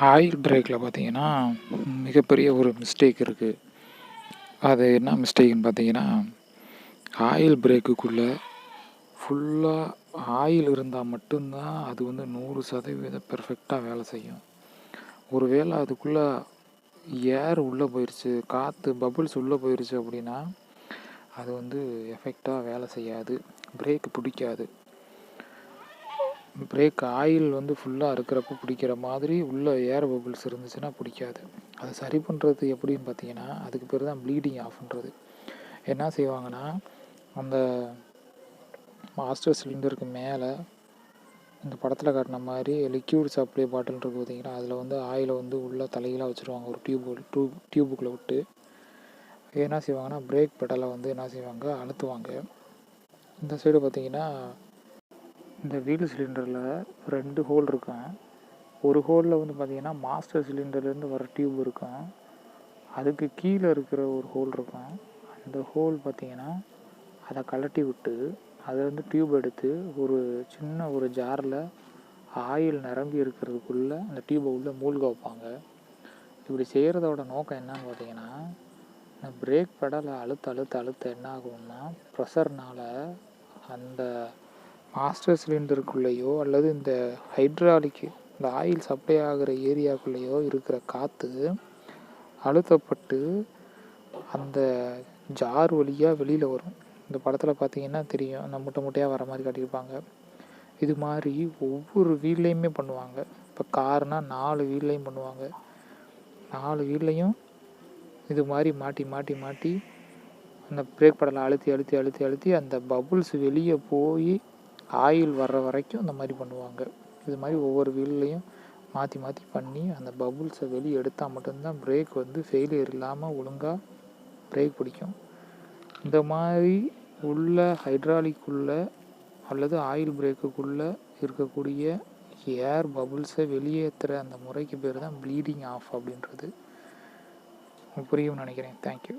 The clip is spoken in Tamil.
ஆயில் பிரேக்கில் பார்த்தீங்கன்னா மிகப்பெரிய ஒரு மிஸ்டேக் இருக்குது அது என்ன மிஸ்டேக்குன்னு பார்த்தீங்கன்னா ஆயில் பிரேக்குக்குள்ளே ஃபுல்லாக ஆயில் இருந்தால் மட்டும்தான் அது வந்து நூறு சதவீதம் பெர்ஃபெக்டாக வேலை செய்யும். ஒரு வேளை அதுக்குள்ளே ஏர் உள்ளே போயிடுச்சு காற்று பபுள்ஸ் உள்ளே போயிடுச்சு அப்படின்னா அது வந்து எஃபெக்டாக வேலை செய்யாது. பிரேக் பிடிக்காது. பிரேக் ஆயில் வந்து ஃபுல்லாக இருக்கிறப்ப பிடிக்கிற மாதிரி உள்ளே ஏர் பபிள்ஸ் இருந்துச்சுன்னா பிடிக்காது. அதை சரி பண்ணுறது எப்படின்னு பார்த்தீங்கன்னா அதுக்கு பேர் தான் ப்ளீடிங் ஆஃப்ன்றது என்ன செய்வாங்கன்னா அந்த மாஸ்டர் சிலிண்டருக்கு மேலே இந்த படத்தில் காட்டின மாதிரி லிக்யூட் சப்ளை பாட்டில் இருக்குது பார்த்தீங்கன்னா அதில் வந்து ஆயிலை வந்து உள்ளே தலைகளாக வச்சுருவாங்க. ஒரு டியூப் டியூப் டியூபுக்குள்ளே விட்டு என்ன செய்வாங்கன்னா பிரேக் பெடலை வந்து என்ன செய்வாங்க? அழுத்துவாங்க. இந்த சைடு பார்த்தீங்கன்னா இந்த வீல் சிலிண்டரில் ரெண்டு ஹோல் இருக்கும். ஒரு ஹோலில் வந்து பார்த்திங்கன்னா மாஸ்டர் சிலிண்டர்லேருந்து வர டியூப் இருக்கும். அதுக்கு கீழே இருக்கிற ஒரு ஹோல் இருக்கும். அந்த ஹோல் பார்த்திங்கன்னா அதை கலட்டி விட்டு அதை வந்து டியூப் எடுத்து ஒரு சின்ன ஒரு ஜாரில் ஆயில் நிரம்பி இருக்கிறதுக்குள்ளே அந்த டியூபை உள்ளே மூழ்க வைப்பாங்க. இப்படி செய்கிறதோட நோக்கம் என்னன்னு பார்த்தீங்கன்னா இந்த பிரேக் பெடலை அழுத்த அழுத்த அழுத்த என்ன ஆகும்னா ப்ரெஷர்னால் அந்த மாஸ்டர் சிலிண்டருக்குள்ளேயோ அல்லது இந்த ஹைட்ராலிக்கு இந்த ஆயில் சப்ளை ஆகிற ஏரியாக்குள்ளேயோ இருக்கிற காற்று அழுத்தப்பட்டு அந்த ஜார் வழியாக வெளியில் வரும். இந்த படத்தில் பார்த்தீங்கன்னா தெரியும். அந்த முட்டை முட்டையாக வர மாதிரி காட்டியிருப்பாங்க. இது மாதிரி ஒவ்வொரு வீட்லேயுமே பண்ணுவாங்க. இப்போ கார்னால் நாலு வீட்லேயும் பண்ணுவாங்க. நாலு வீட்லேயும் இது மாதிரி மாட்டி மாட்டி மாட்டி அந்த பிரேக் படலை அழுத்தி அழுத்தி அழுத்தி அழுத்தி அந்த பபுள்ஸ் வெளியே போய் ஆயில் வர்ற வரைக்கும் இந்த மாதிரி பண்ணுவாங்க. இது மாதிரி ஒவ்வொரு வீல்லையும் மாற்றி மாற்றி பண்ணி அந்த பபுள்ஸை வெளியே எடுத்தால் மட்டும்தான் பிரேக் வந்து ஃபெயிலியர் இல்லாமல் ஒழுங்காக பிரேக் பிடிக்கும். இந்த மாதிரி உள்ள ஹைட்ராலிக்குள்ளே அல்லது ஆயில் பிரேக்குக்குள்ளே இருக்கக்கூடிய ஏர் பபுள்ஸை வெளியேற்றுற அந்த முறைக்கு பேர் தான் ப்ளீடிங் ஆஃப் அப்படின்றது. புரியும்னு நினைக்கிறேன். தேங்க்யூ